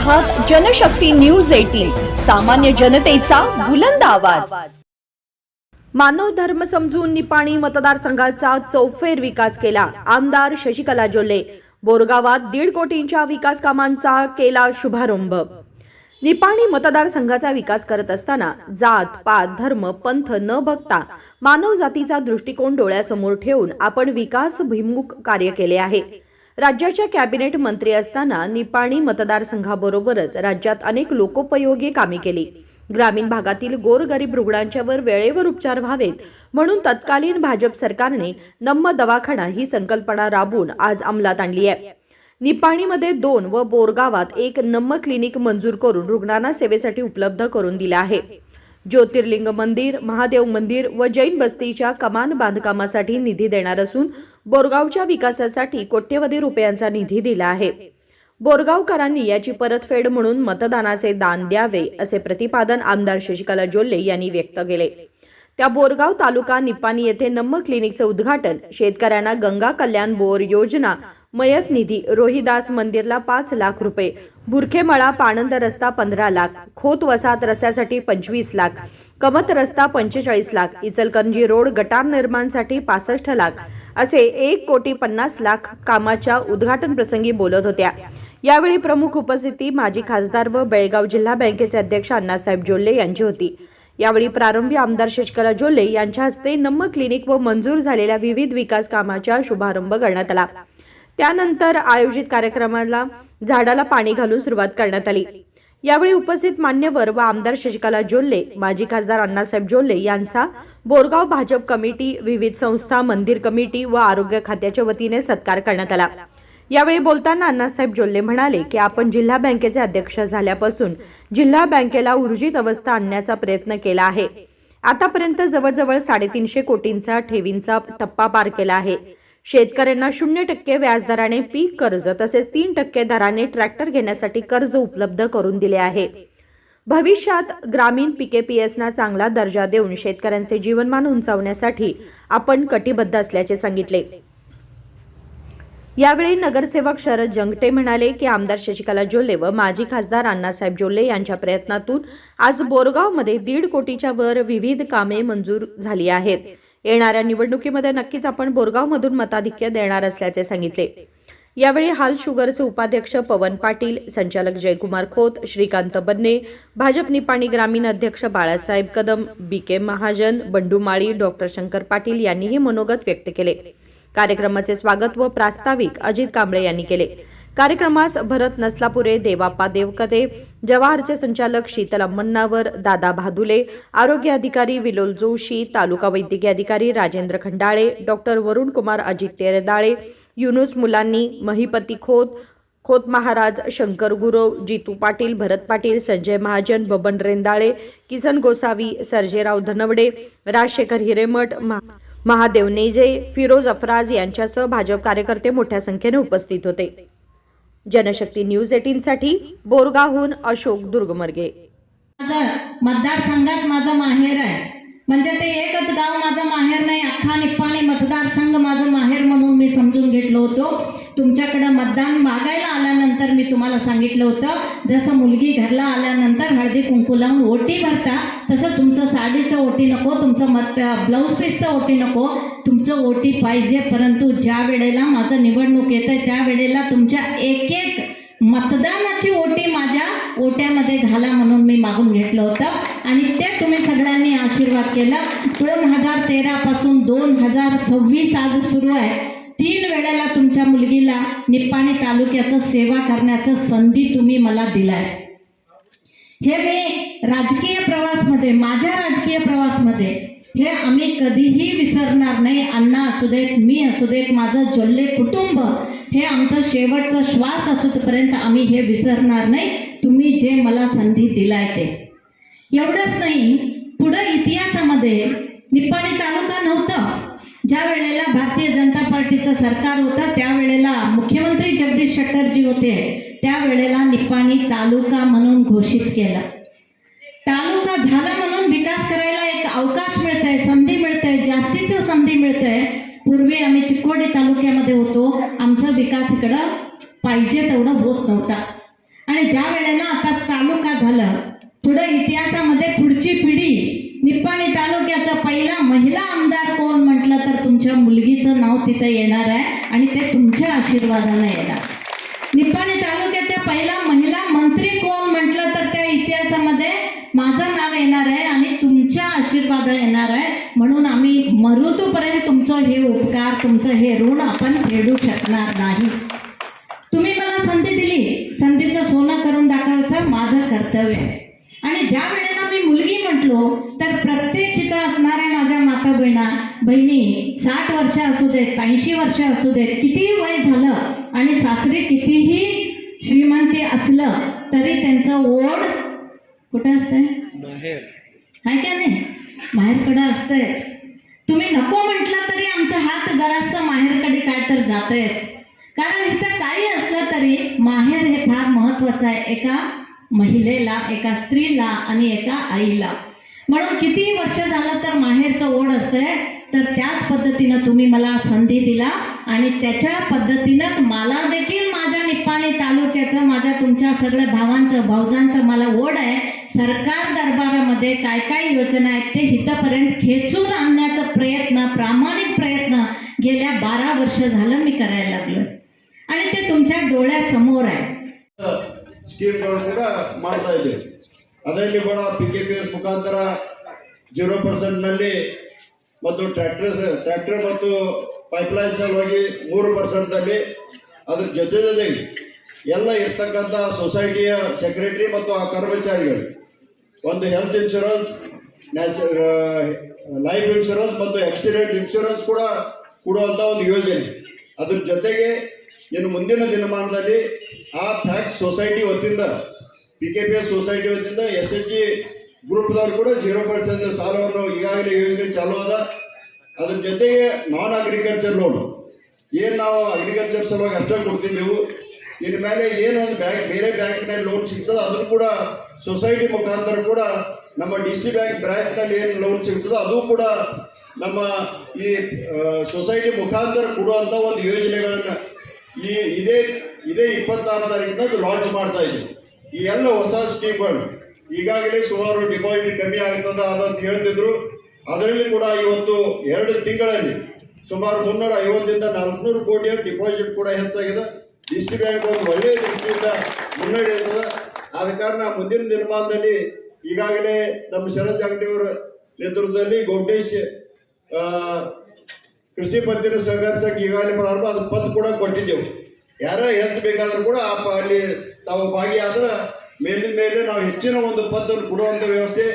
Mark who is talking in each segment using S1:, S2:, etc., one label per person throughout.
S1: आहात Janshakti news eighteen सामान्य जनतेचा बुलंद आवाज. मानव धर्म समजून निपाणी मतदारसंघाचा चौफेर विकास केला आमदार शशिकला जोले. बोरगावात दीड कोटींच्या विकास कामांचा केला शुभारंभ. निपाणी मतदारसंघाचा विकास करत असताना जात पात धर्म पंथ न बघता मानव जातीचा दृष्टिकोन डोळ्यासमोर ठेवून आपण विकास भिमुख कार्य केले आहे. राज्याच्या कॅबिनेट मंत्री असताना निपाणी मतदारसंघाबरोबरच राज्यात अनेक लोकोपयोगी कामे केली. ग्रामीण भागातील गोरगरीब रुग्णांच्यावर वेळेवर उपचार व्हावेत म्हणून तत्कालीन भाजप सरकारने नम्म दवाखाना ही संकल्पना राबवून आज अंमलात आणली आहे. निपाणीमध्ये दोन व बोरगावात एक नम्म क्लिनिक मंजूर करून रुग्णांना सेवेसाठी उपलब्ध करून दिले आहे. ज्योतिर्लिंग मंदिर महादेव मंदिर व जैन बस्तीच्या कमान बांधकामासाठी निधी देणार असून बोरगावच्या विकासासाठी कोट्यवधी रुपयांचा निधी दिला आहे. बोरगावकरांनी याची परतफेड म्हणून मतदानाचे दान द्यावे असे प्रतिपादन आमदार शशिकला जोल्ले यांनी व्यक्त केले. त्या बोरगाव तालुका निपाणी येथे नम्म क्लिनिकचं उद्घाटन शेतकऱ्यांना गंगा कल्याण बोर योजना मयत निधी रोहिदास मंदिरला पाच लाख रुपये बुरखेमळा पाणंद रस्ता पंधरा लाख खोत वसाहत रस्त्यासाठी पंचवीस लाख कमत रस्ता पंचेचाळीस लाख इचलकरंजी रोड गटार निर्माणसाठी पासष्ट लाख असे एक कोटी पन्नास लाख कामाच्या उद्घाटन प्रसंगी बोलत होत्या. यावेळी प्रमुख उपस्थिती माजी खासदार व बेळगाव जिल्हा बँकेचे अध्यक्ष अण्णासाहेब जोल्ले यांची होती. यावेळी प्रारंभी आमदार शशिकला जोल्ले यांच्या हस्ते नम्म क्लिनिक व मंजूर झालेल्या विविध विकास कामाचा शुभारंभ करण्यात आला. त्यानंतर आयोजित कार्यक्रमाला झाडाला पाणी घालून सुरुवात करण्यात आली. यावेळी उपस्थित मान्यवर व आमदार शशिकला जोल्ले माजी खासदार अण्णासाहेब जोल्ले यांचा बोरगाव भाजप कमिटी विविध संस्था मंदिर कमिटी व आरोग्य खात्याच्या वतीने सत्कार करण्यात आला. यावेळी बोलताना अण्णासाहेब जोल्ले म्हणाले की आपण जिल्हा बँकेचे अध्यक्ष झाल्यापासून जिल्हा बँकेला ऊर्जित अवस्था आणण्याचा प्रयत्न केला आहे. आतापर्यंत जवळजवळ साडेतीनशे कोटींचा ठेवींचा टप्पा पार केला आहे. शेतकऱ्यांना शून्य टक्के व्याजदराने पीक कर्ज तसेच तीन टक्के दराने ट्रॅक्टर घेण्यासाठी कर्ज उपलब्ध करून दिले आहे. भविष्यात ग्रामीण पिके पीएसना चांगला दर्जा देऊन शेतकऱ्यांचे जीवनमान उंचावण्यासाठी आपण कटिबद्ध असल्याचे सांगितले. यावेळी नगरसेवक शरद जंगटे म्हणाले की आमदार शशिकला जोल्ले व माजी खासदार अण्णासाहेब जोल्ले यांच्या प्रयत्नातून आज बोरगावमध्ये दीड कोटीच्या वर विविध कामे मंजूर झाली आहेत. येणाऱ्या निवडणुकीमध्ये नक्कीच आपण बोरगावमधून मताधिक्य देणार असल्याचे सांगितले. यावेळी हाल शुगरचे उपाध्यक्ष पवन पाटील संचालक जयकुमार खोत श्रीकांत बन्ने भाजप निपाणी ग्रामीण अध्यक्ष Balasaheb Kadam B K Mahajan Bandu Mali doctor Shankar Patil यांनीही मनोगत व्यक्त केले. कार्यक्रमाचे स्वागत व प्रास्ताविक अजित कांबळे यांनी केले. कार्यक्रमास भरत नसलापुरे देवाप्पा देवकते. जवाहरचे संचालक शीतल अम्मन्नावर दादा भादुले आरोग्य अधिकारी विलोल जोशी तालुका वैद्यकीय अधिकारी राजेंद्र खंडाळे डॉक्टर वरुण कुमार अजित तेरदाळे युनुस मुलांनी महिपती खोत खोत महाराज शंकर गुरव जितू पाटील भरत पाटील संजय महाजन बबन रेंदाळे किसन गोसावी सर्जेराव धनवडे राजशेखर हिरेमठ महा- महादेव नेजे फिरोज अफराज यांच्यासह भाजप कार्यकर्ते मोठ्या संख्येने उपस्थित होते. जनशक्ती न्यूज एटीनसाठी बोरगाहून अशोक दुर्गमर्गे.
S2: माझं मतदारसंघात माझं माहेर आहे. म्हणजे ते एकच गाव माझं माहेर नाही अख्खा निफाणी मतदारसंघ माझं माहेर सांगितलं होतं. तुमच्याकडं मतदान मागायला आल्यानंतर मी तुम्हाला सांगितलं होतं. जसं मुलगी घरला आल्यानंतर हळदी कुंकू लावून ओटी भरता तसं तुमचं साडीचं ओटी नको तुमचं मत ब्लाऊज पीसचं ओटी नको. तुमचं ओटी पाहिजे परंतु ज्या वेळेला माझं निवडणूक येतं त्यावेळेला तुमच्या एक एक मतदानाची ओटी माझ्या ओट्यामध्ये घाला म्हणून मी मागून घेतलं होतं. आणि ते तुम्ही सगळ्यांनी आशीर्वाद केला. दोन हजार तेरापासून दोन हजार सव्वीस आज सुरू आहे. तीन वेळेला तुमच्या मुलगीला निप्पाणी तालुक्याचं सेवा करण्याचं संधी तुम्ही मला दिलाय. हे मी राजकीय प्रवासमध्ये माझ्या राजकीय प्रवासमध्ये हे आम्ही कधीही विसरणार नाही. अण्णा असू देत मी असू देत माझं जोल्ले कुटुंब हे आमचं शेवटचं श्वास असूपर्यंत आम्ही हे विसरणार नाही. तुम्ही जे मला संधी दिलाय ते. एवढंच नाही पुढं इतिहासामध्ये निप्पाणी तालुका नव्हतं. ज्या वेळेला भारतीय जनता पार्टीचं सरकार होतं त्यावेळेला मुख्यमंत्री जगदीश शेट्टरजी होते. त्यावेळेला निप्पाणी तालुका म्हणून घोषित केला. तालुका झाला म्हणून विकास करायला एक अवकाश मिळतंय संधी मिळतंय जास्तीचं संधी मिळतंय. पूर्वी आम्ही चिक्कोडी तालुक्यामध्ये होतो. आमचा विकास इकडं पाहिजे तेवढं होत नव्हता. आणि ज्या वेळेला आता तालुका झालं पुढे इतिहासामध्ये पुढची पिढी निप्पाणी तालुक्याचा पहिला महिला आमदार कोण म्हणतो तुमच्या मुलगीचं नाव तिथं येणार आहे आणि ते तुमच्या आशीर्वादानं येणार. निप्पाणी तालुक्याच्या पहिला महिला मंत्री कोण म्हटलं तर त्या इतिहासामध्ये माझं नाव येणार आहे आणि तुमच्या आशीर्वाद येणार आहे. म्हणून आम्ही मरुतूपर्यंत तुमचं हे उपकार तुमचं हे ऋण आपण फेडू शकणार नाही. तुम्ही मला संधी दिली. संधीचं सोनं करून दाखवायचं माझं कर्तव्य आहे. आणि ज्या वेळेला मी मुलगी म्हटलो तर प्रत्येक इथं असणाऱ्या माझ्या माता बहिणा बहिणी साठ वर्ष असू देत ऐंशी वर्ष असू देत कितीही वय झालं आणि सासरी कितीही श्रीमंती असलं तरी त्यांचं ओढ कुठं असतंय? आहे का नाही? माहेरकडं असतंय. तुम्ही नको म्हटलं तरी आमचा हात जरासं माहेरकडे काय तर जातंयच. कारण इथं काही असलं तरी माहेर हे फार महत्वाचं आहे. एका महिलेला एका स्त्रीला आणि एका आईला. म्हणून कितीही वर्ष झालं तर माहेरचं ओढ असतंय. तर त्याच पद्धतीनं तुम्ही मला संधी दिला आणि त्याच्या पद्धतीनंच मला देखील माझ्या निप्पाणी तालुक्याचं माझ्या तुमच्या सगळ्या भावांचं भाऊजांचं मला ओढ आहे सरकार दरबारामध्ये काय काय योजना आहेत ते इथंपर्यंत खेचून आणण्याचा प्रयत्न प्रामाणिक प्रयत्न गेल्या बारा वर्ष झालं मी करायला लागलो आणि ते तुमच्या डोळ्यासमोर आहे
S3: ಸ್ಕೀಮ್ಗಳು ಕೂಡ ಮಾಡ್ತಾ ಇದ್ದೀವಿ ಅದರಲ್ಲಿ ಕೂಡ ಪಿ ಕೆ ಪಿ ಎಸ್ ಮುಖಾಂತರ ಜೀರೋ ಪರ್ಸೆಂಟ್ನಲ್ಲಿ ಮತ್ತು ಟ್ರ್ಯಾಕ್ಟರ್ ಟ್ರ್ಯಾಕ್ಟರ್ ಮತ್ತು ಪೈಪ್ಲೈನ್ ಸಲುವಾಗಿ ಮೂರು ಪರ್ಸೆಂಟಲ್ಲಿ ಅದ್ರ ಜೊತೆ ಜೊತೆಗೆ ಎಲ್ಲ ಇರ್ತಕ್ಕಂಥ ಸೊಸೈಟಿಯ ಸೆಕ್ರೆಟರಿ ಮತ್ತು ಆ ಕರ್ಮಚಾರಿಗಳು. ಒಂದು health insurance natural life insurance ಮತ್ತು ಆಕ್ಸಿಡೆಂಟ್ ಇನ್ಶೂರೆನ್ಸ್ ಕೂಡ ಕೊಡುವಂಥ ಒಂದು ಯೋಜನೆ. ಅದ್ರ ಜೊತೆಗೆ ಇನ್ನು ಮುಂದಿನ ದಿನಮಾನದಲ್ಲಿ ಆ ಫ್ಯಾಕ್ಸ್ ಸೊಸೈಟಿ ವತಿಯಿಂದ P K P S society ವತಿಯಿಂದ ಎಸ್ ಎಚ್ ಜಿ ಗ್ರೂಪ್ದವ್ರು ಕೂಡ ಜೀರೋ ಪರ್ಸೆಂಟ್ ಸಾಲವನ್ನು ಈಗಾಗಲೇ ಯೋಜನೆ ಚಾಲು ಅದ. ಅದ್ರ ಜೊತೆಗೆ ನಾನ್ ಅಗ್ರಿಕಲ್ಚರ್ ಲೋನ್ ಏನು ನಾವು ಅಗ್ರಿಕಲ್ಚರ್ ಸಲುವಾಗಿ ಅಷ್ಟೇ ಕೊಡ್ತಿದ್ದೆವು ಇನ್ ಮೇಲೆ ಏನು ಒಂದು ಬ್ಯಾಂಕ್ ಬೇರೆ ಬ್ಯಾಂಕ್ನಲ್ಲಿ ಲೋನ್ ಸಿಗ್ತದೆ ಅದನ್ನು ಕೂಡ ಸೊಸೈಟಿ ಮುಖಾಂತರ ಕೂಡ ನಮ್ಮ ಡಿ ಸಿ ಬ್ಯಾಂಕ್ ಬ್ರ್ಯಾಂಕ್ನಲ್ಲಿ ಏನು ಲೋನ್ ಸಿಗ್ತದೆ ಅದು ಕೂಡ ನಮ್ಮ ಈ ಸೊಸೈಟಿ ಮುಖಾಂತರ ಕೊಡುವಂಥ ಒಂದು ಯೋಜನೆಗಳನ್ನು ಈ, ಇದೇ ಇದೇ ಇಪ್ಪತ್ತಾರು ತಾರೀಕಿನಾಗ ಲಾಂಚ್ ಮಾಡ್ತಾ ಇದ್ದೀವಿ. ಈ ಎಲ್ಲ ಹೊಸ ಸ್ಕೀಮ್ಗಳು ಈಗಾಗಲೇ ಸುಮಾರು ಡಿಪಾಸಿಟ್ ಕಮ್ಮಿ ಆಗ್ತದ ಅದಂತ ಹೇಳ್ತಿದ್ರು. ಅದರಲ್ಲಿ ಕೂಡ ಇವತ್ತು ಎರಡು ತಿಂಗಳಲ್ಲಿ ಸುಮಾರು ಮುನ್ನೂರ ಐವತ್ತರಿಂದ ನಾಲ್ಕುನೂರು ಕೋಟಿಯ ಡಿಪಾಸಿಟ್ ಕೂಡ ಹೆಚ್ಚಾಗಿದೆ. ಡಿ ಸಿ ಬ್ಯಾಂಕ್ ಒಂದು ಒಳ್ಳೆಯ ದೃಷ್ಟಿಯಿಂದ ಮುನ್ನಡೆಯುತ್ತದೆ ಆದ ಕಾರಣ ಮುಂದಿನ ದಿನಮಾನದಲ್ಲಿ ಈಗಾಗಲೇ ನಮ್ಮ ಶರತ್ ಅವರ ನೇತೃತ್ವದಲ್ಲಿ ಗೋಟೇಶ್ ಕೃಷಿ ಪತ್ತಿನ ಸಂಘರ್ಷಕ್ಕೆ ಸಂಘ ಈಗಾಗಲೇ ಪ್ರಾರಂಭ. ಅದು ಪತ್ ಕೂಡ ಕೊಟ್ಟಿದ್ದೆವು. ಯಾರ ಹೆಚ್ಚು ಬೇಕಾದ್ರೂ ಕೂಡ ಅಲ್ಲಿ ತಾವು ಭಾಗಿಯಾದ್ರೆ ಮೇಲಿನ ಮೇಲೆ ನಾವು ಹೆಚ್ಚಿನ ಒಂದು ಪದ್ದನ್ನು ಕೊಡುವಂತ ವ್ಯವಸ್ಥೆ,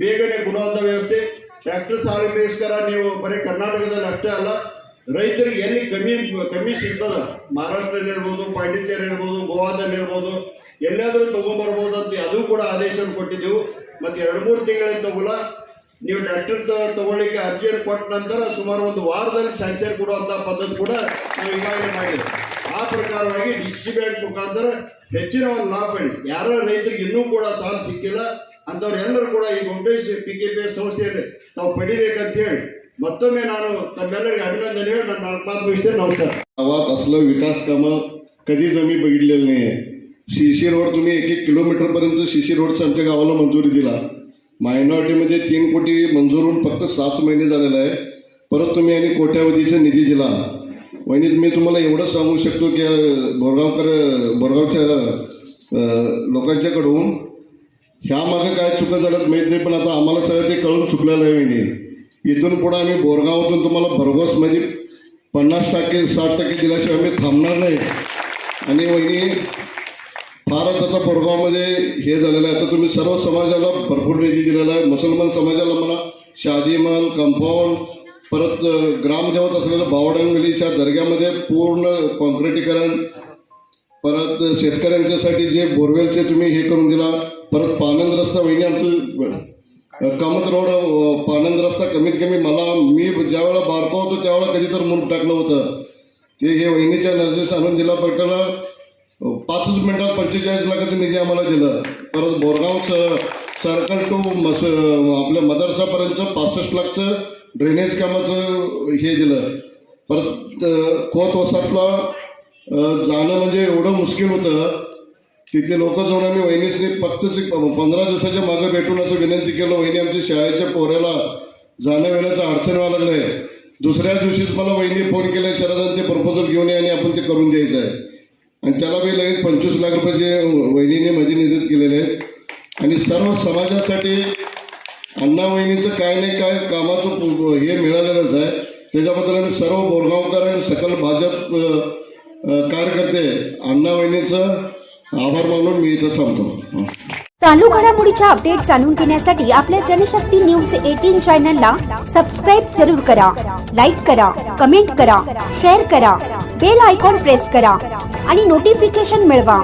S3: ಬೇಗನೆ ಕೊಡುವಂಥ ವ್ಯವಸ್ಥೆ. ಟ್ರ್ಯಾಕ್ಟರ್ ಮೇಸ್ಕರ ನೀವು ಬರೀ ಕರ್ನಾಟಕದಲ್ಲಿ ಅಷ್ಟೇ ಅಲ್ಲ, ರೈತರಿಗೆ ಎಲ್ಲಿ ಕಮ್ಮಿ ಕಮ್ಮಿ ಸಿಗ್ತದ? ಮಹಾರಾಷ್ಟ್ರದಲ್ಲಿ ಇರ್ಬೋದು ಪಾಂಡಿಚೇರಿ ಇರ್ಬೋದು, ಗೋವಾದಲ್ಲಿ ಇರ್ಬೋದು, ಎಲ್ಲಾದರೂ ತೊಗೊಂಡ್ಬರ್ಬೋದು ಅಂತ ಅದು ಕೂಡ ಆದೇಶ ಕೊಟ್ಟಿದ್ದೆವು. ಮತ್ತೆ ಎರಡು ಮೂರು ತಿಂಗಳಿಂದ ತಗೋಲ ನೀವು ಟ್ರ್ಯಾಕ್ಟರ್ ತಗೊಳ್ಳಿಕ್ಕೆ ಅರ್ಜಿಯನ್ನು ಕೊಟ್ಟ ನಂತರ ಸುಮಾರು ಒಂದು ವಾರದಲ್ಲಿ ಸ್ಯಾಂಕ್ಷನ್ ಕೊಡುವಂಥ ಪದ್ಧತಿ ಕೂಡ ನಾವು ಈಗಾಗಲೇ ಮಾಡಿದ್ವಿ ಆ ಪ್ರಕಾರವಾಗಿ ಡಿಸ್ಟ್ರಿ ಬ್ಯಾಂಕ್ ಮುಖಾಂತರ ಹೆಚ್ಚಿನ ಒಂದು ಲಾಭ ಪಡಿ ಯಾರ ರೈತರಿಗೆ ಇನ್ನೂ ಕೂಡ ಸಾಲ ಸಿಕ್ಕಿಲ್ಲ ಅಂಥವ್ರೆಲ್ಲರೂ ಕೂಡ ಈ Venkatesh P K P S ಸಂಸ್ಥೆಯಲ್ಲಿ ತಾವು ಪಡಿಬೇಕಂತ ಹೇಳಿ ಮತ್ತೊಮ್ಮೆ ನಾನು ತಮ್ಮೆಲ್ಲರಿಗೆ ಅಭಿನಂದನೆ ಹೇಳಿ ನನ್ನ ನಾಲ್ಕು ಮಾತು ಮುಗಿಸ್ತೇನೆ ನಮಸ್ಕಾರ
S4: गावात असलं विकास कामं कधीच आम्ही बघितलेलं नाही आहे शिशी रोड तुम्ही एक एक किलोमीटरपर्यंत शिशी रोडचा आमच्या गावाला मंजुरी दिला मायनॉरिटीमध्ये तीन कोटी मंजूर होऊन फक्त सात महिने झालेला आहे परत तुम्ही आणि कोट्यावधीचा निधी दिला वहिनी मी तुम्हाला एवढंच सांगू शकतो की बोरगावकर बोरगावच्या लोकांच्याकडून ह्या मागं काय चुका झाल्यात माहीत नाही पण आता आम्हाला सगळं ते कळून चुकलेलं आहे वहिनी. इथून पुढं आम्ही बोरगावातून तुम्हाला भरघोस म्हणजे पन्नास टक्के साठ टक्के दिल्याशिवाय आम्ही थांबणार नाही. आणि वहिनी फारच आता बोरगावमध्ये हे झालेलं आहे. आता तुम्ही सर्व समाजाला भरपूर निधी दिलेला आहे. मुसलमान समाजाला म्हणा शादी महल कंपाऊंड परत अं, ग्रामदेवत असलेलं बावडंगलीच्या दर्ग्यामध्ये पूर्ण कॉन्क्रिटीकरण परत शेतकऱ्यांच्यासाठी जे बोरवेलचे तुम्ही हे करून दिला परत पानंद रस्ता वहिनी आमचं कामत रोड पाणंद पानंद रस्ता कमीत कमी मला मी ज्यावेळेला बारको होतो त्यावेळेला कधी तर मूल टाकलं होतं. ते हे वहिनीच्या नर्जेस आणून दिला पटकन पाचच मिनिटात पंचेचाळीस लाखाचं निधी आम्हाला दिलं. परत बोरगाव स सर्कल टू मस आपल्या मदरसापर्यंत पासष्ट लाखचं ड्रेनेज कामाचं हे दिलं. परत खोत वसातला जाणं म्हणजे एवढं मुश्किल होतं. तिथे लोक जाऊन आम्ही वहिनीसनी फक्तच एक पंधरा दिवसाच्या मागं भेटून असं विनंती केलं वहिनी आमच्या शाळेच्या पोऱ्याला जाणं येण्याचं अडचण व्हायला लागलं आहे. दुसऱ्या दिवशीच मला वहिनी फोन केला शरदान ते प्रपोजल घेऊन ये आणि आपण ते करून द्यायचं आहे. आणि त्याला मी लगेच पंचवीस लाख रुपयाचे वहिनीने मध्ये निधीत केलेले आहेत. आणि सर्व समाजासाठी अण्णा वहिनीचं काय नाही काय कामाचं हे मिळालेलंच आहे. त्याच्याबद्दल आम्ही सर्व बोरगावकर आणि सकल भाजप कार्यकर्ते अण्णा वहिनीचं आभार मानून मी इथं थांबतो.
S5: चालू घडामोडीच्या अपडेट जाणून घेण्यासाठी आपल्या जनशक्ती न्यूज एटीन चॅनलला सबस्क्राईब जरूर करा. लाईक करा कमेंट करा शेअर करा बेल आयकॉन प्रेस करा आणि नोटिफिकेशन मिळवा.